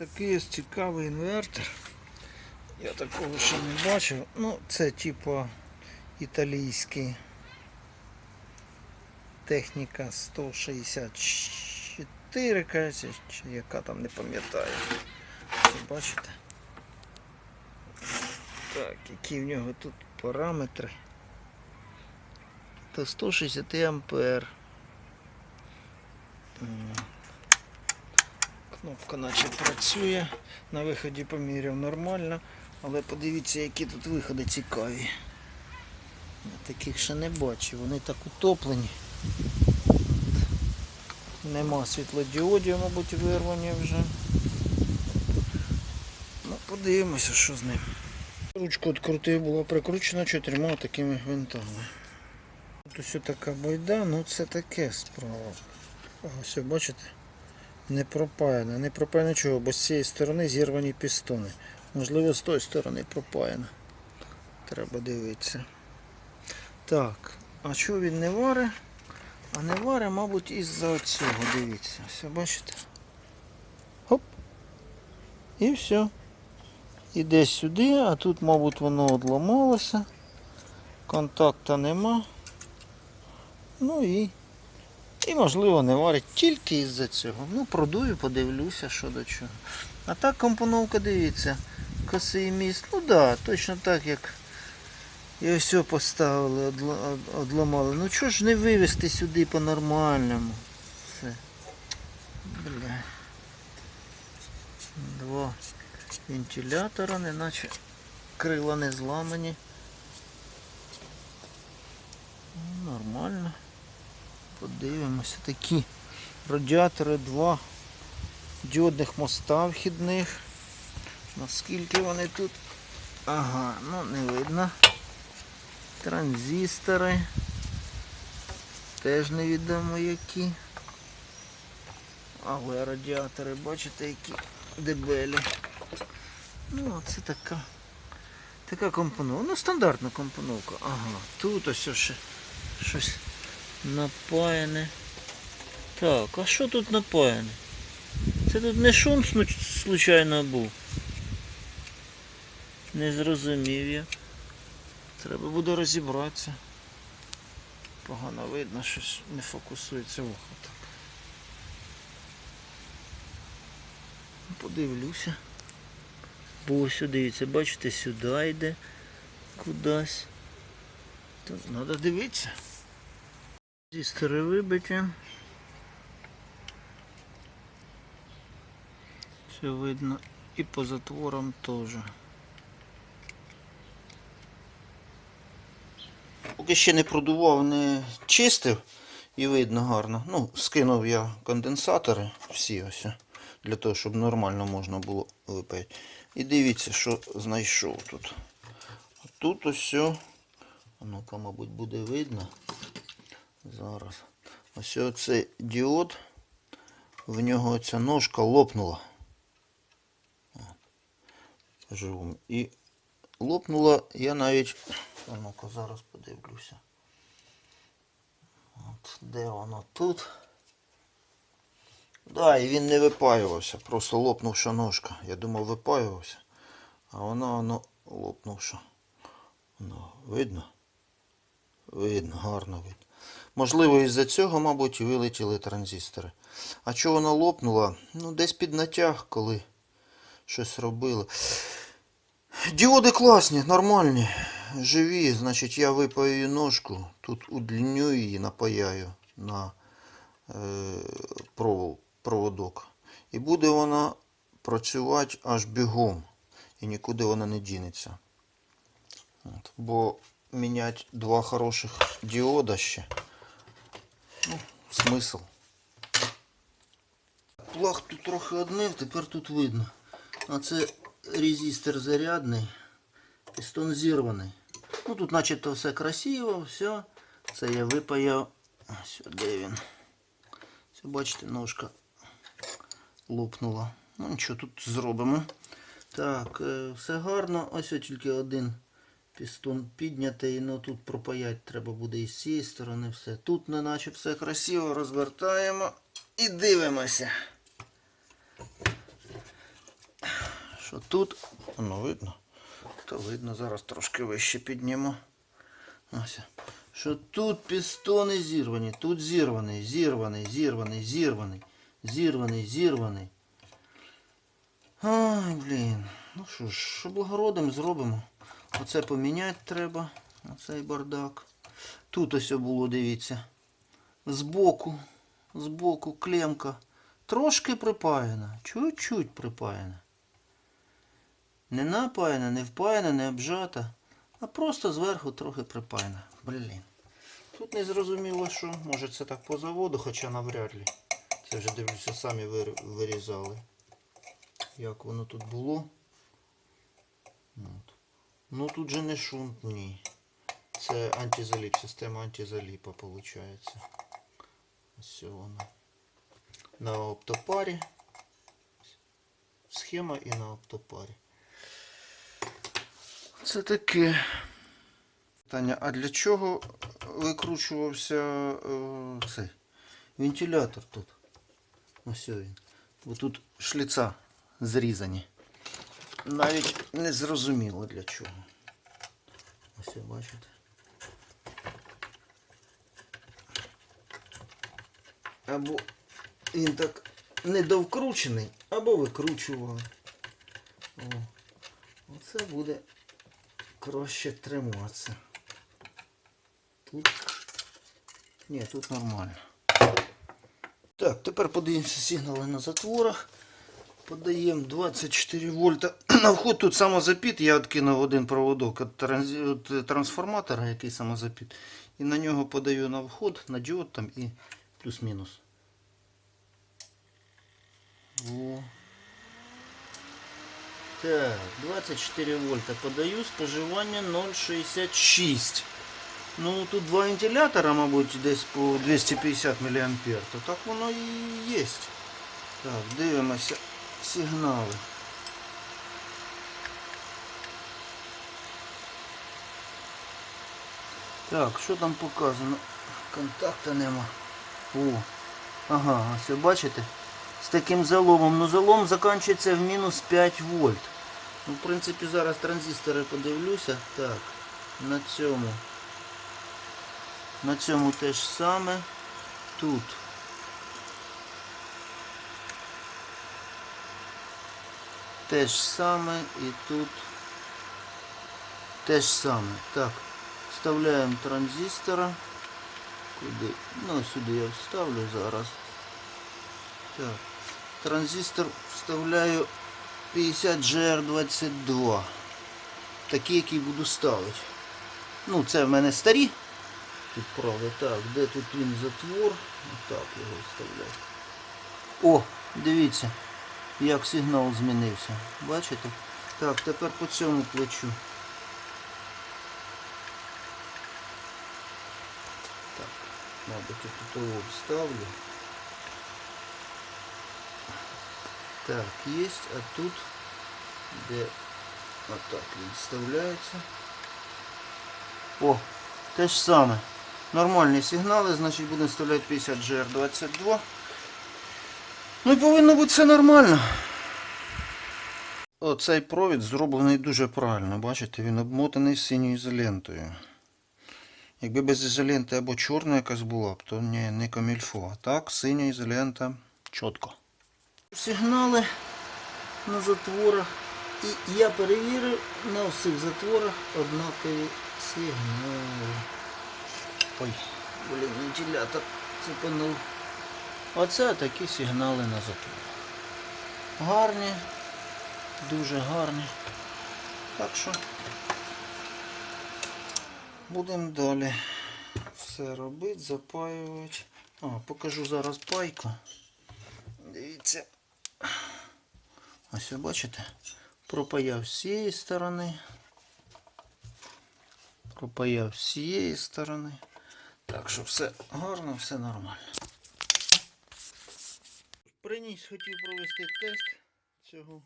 Такий ось цікавий інвертор. Я такого ще не бачив. Ну, це типу італійський. Техніка 164, кажеться, яка там не пам'ятаю. Бачите? Так, які в нього тут параметри. Та 160 ампер. Кнопка наче працює. На виході поміряв нормально. Але подивіться, які тут виходи цікаві. Я таких ще не бачив. Вони так утоплені. Нема світлодіодів, мабуть, вирвані вже. Ну, подивимося, що з ним. Ручку відкрутив, було прикручено чотирма такими гвинтами. Тут ось така байда, ну це таке справа. Ось бачите? Не пропаяно, не пропаяно чого, бо з цієї сторони зірвані пістони. Можливо, з тої сторони пропаяно. Треба дивитися. Так, а чого він не варе? А не варе, мабуть, із-за цього, дивіться. Все, бачите? Хоп. І все. Іде сюди, а тут, мабуть, воно одламалося. Контакта нема. Ну і і можливо не варить тільки із-за цього. Ну, продую, подивлюся, що до чого. А так компоновка, дивіться, косий міст. Ну так, да, точно так, як і ось поставили, одламали. Ну чого ж не вивезти сюди по-нормальному? Все. Бля. Два вентилятора, неначе крила не зламані. Ну, Нормально. Подивимося. Такі радіатори, два діодних моста вхідних. Наскільки вони тут? Ага, ну не видно. Транзистори. Теж невідомо які. Але радіатори, бачите, які дебелі. Ну, це така. Така компоновка. Ну, стандартна компоновка. Ага, тут ось ще щось напаяне. Так, а що тут напаяне? Це тут не шум случайно був. Не зрозумів я. Треба буде розібратися. Погано видно, щось не фокусується вухо так. Подивлюся. Бо ось дивіться, бачите, сюди йде кудись. Тут треба дивитися. Зі стори вибиті. Все видно і по затворам теж. Поки ще не продував, не чистив і видно гарно. Ну, скинув я конденсатори всі ось для того, щоб нормально можна було випаяти. І дивіться, що знайшов тут. Тут ось. Ну-ка, мабуть, буде видно. Зараз. Ось оцей діод. В нього ця ножка лопнула. Живу. І лопнула, я навіть. Ну-ка, зараз подивлюся. От, де воно тут? Да, і він не випаювався, просто лопнувша ножка. Я думав, випаювався, а воно воно лопнувша. Ну, видно? Видно, гарно видно. Можливо, із-за цього, мабуть, вилетіли транзистори. А чого воно лопнуло? Ну, десь під натяг, коли щось робили. Діоди класні, нормальні, живі. Значить, я випаю ножку, тут удліню її, напаяю на е, проводок. І буде вона працювати аж бігом. І нікуди вона не дінеться. От. Бо міняти два хороших діода ще. Ну, смисл. Плах тут трохи однив, тепер тут видно. А це резистор зарядний, пістон зірваний. Ну тут начебто все красиво, все. Це я випаяв. Де він. Це бачите, ножка лопнула. Ну нічого, тут зробимо. Так, е, все гарно. Ось тільки один пістон піднятий. Ну тут пропаять треба буде і з цієї сторони все. Тут неначе все красиво розвертаємо і дивимося. що тут, воно видно, то видно, зараз трошки вище підніму. Ось. Що тут пістони зірвані, тут зірваний, зірваний, зірваний, зірваний, зірваний, зірваний. Ай, блін. Ну що ж, що благородим зробимо. Оце поміняти треба. Оцей бардак. Тут ось було, дивіться. Збоку, збоку клемка. Трошки припаяна. Чуть-чуть припаяна. Не напаяна, не впаяна, не обжата, а просто зверху трохи припаяна. Блін. Тут не зрозуміло, що. Може це так по заводу, хоча навряд ли. Це вже дивлюся, самі вирізали. Як воно тут було. Ну тут же не шунт, ні. Це антизаліп, система антизаліпа виходить. Ось вона. На оптопарі. Схема і на оптопарі. Це таке. Таня, а для чого викручувався е, цей вентилятор тут? Ось він. Бо тут шліца зрізані. Навіть не зрозуміло для чого. Ось ви бачите. Або він так недовкручений, або викручували. О, оце буде краще триматися. Тут. Ні, тут нормально. Так, тепер подивимося сигнали на затворах. Подаємо 24 вольта. На вход тут самозапіт. Я відкинув один проводок від трансформатора, який самозапіт. І на нього подаю на вход, на діод там і плюс-мінус. Так, 24 вольта подаю, споживання 0,66. Ну, тут два вентилятора, мабуть, десь по 250 мА. То так воно і є. Так, дивимося сигнали. Так, що там показано? Контакта нема. О, ага, ось бачите? З таким заломом. Ну залом закінчується в мінус 5 вольт. Ну, в принципі, зараз транзистори подивлюся. Так, на цьому. На цьому те ж саме. Тут. Те ж саме і тут. Те ж саме. Так, вставляємо транзистора. Куди? Ну, сюди я вставлю зараз. Так. Транзистор вставляю 50GR22. Такий, який буду ставити. Ну, це в мене старі. Тут правда. Так, де тут він затвор? Так його вставляю. О, дивіться, як сигнал змінився. Бачите? Так, тепер по цьому плечу. Так, мабуть, я тут його вставлю. Так, есть, а тут, де отак він вставляється. О, те ж саме. Нормальні сигнали, значить будемо вставляти 50 GR22. Ну і повинно бути все нормально. Оцей провід зроблений дуже правильно, бачите, він обмотаний синьою ізолентою. Якби без ізоленти або чорна якась була б, то не, не камільфо. А так, синя ізолента чітко. Сигнали на затворах. І я перевірив на всіх затворах однакові сигнали. Ой, блін, вентилятор цепанув. Оце такі сигнали на затворах. Гарні, дуже гарні. Так що будемо далі все робити, запаювати. А, покажу зараз пайку. Дивіться. Ось ви бачите? Пропаяв з цієї сторони. Пропаяв з цієї сторони. Так що все гарно, все нормально. Приніс хотів провести тест цього